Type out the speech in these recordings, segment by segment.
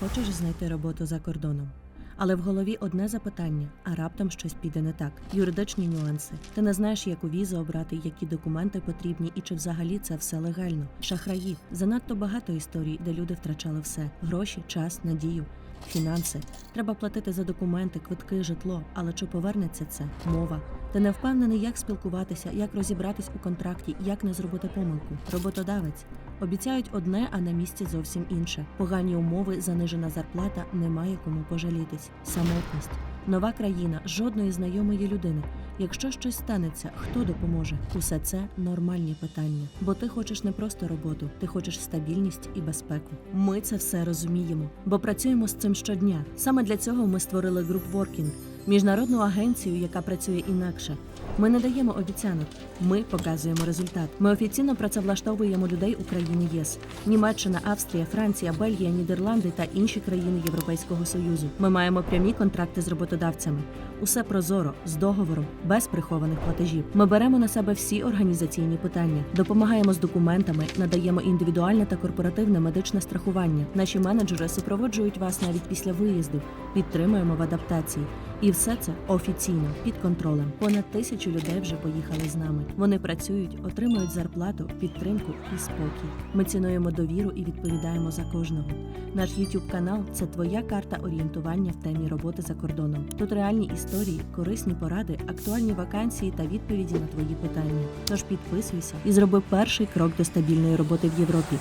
Хочеш знайти роботу за кордоном? Але в голові одне запитання, а раптом щось піде не так. Юридичні нюанси. Ти не знаєш, яку візу обрати, які документи потрібні і чи взагалі це все легально. Шахраї. Занадто багато історій, де люди втрачали все: гроші, час, надію. Фінанси треба платити за документи, квитки, житло. Але чи повернеться це? Мова. Ти не впевнений, як спілкуватися, як розібратись у контракті, як не зробити помилку. Роботодавець обіцяють одне, а на місці зовсім інше. Погані умови, занижена зарплата, немає кому пожалітись. Самотність. Нова країна, жодної знайомої людини. Якщо щось станеться, хто допоможе? Усе це нормальні питання. Бо ти хочеш не просто роботу, ти хочеш стабільність і безпеку. Ми це все розуміємо, бо працюємо з цим щодня. Саме для цього ми створили Group Working – міжнародну агенцію, яка працює інакше. Ми не даємо обіцянок, ми показуємо результат. Ми офіційно працевлаштовуємо людей у країни ЄС: Німеччина, Австрія, Франція, Бельгія, Нідерланди та інші країни Європейського союзу. Ми маємо прямі контракти з роботодавцями. Усе прозоро, з договором, без прихованих платежів. Ми беремо на себе всі організаційні питання, допомагаємо з документами, надаємо індивідуальне та корпоративне медичне страхування. Наші менеджери супроводжують вас навіть після виїзду, підтримуємо в адаптації. І все це офіційно під контролем. Понад тисячу людей вже поїхали з нами. Вони працюють, отримують зарплату, підтримку і спокій. Ми цінуємо довіру і відповідаємо за кожного. Наш YouTube канал це твоя карта орієнтування в темі роботи за кордоном. Тут реальні історії, корисні поради, актуальні вакансії та відповіді на твої питання. Тож підписуйся і зроби перший крок до стабільної роботи в Європі.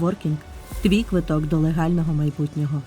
Working – твій квиток до легального майбутнього.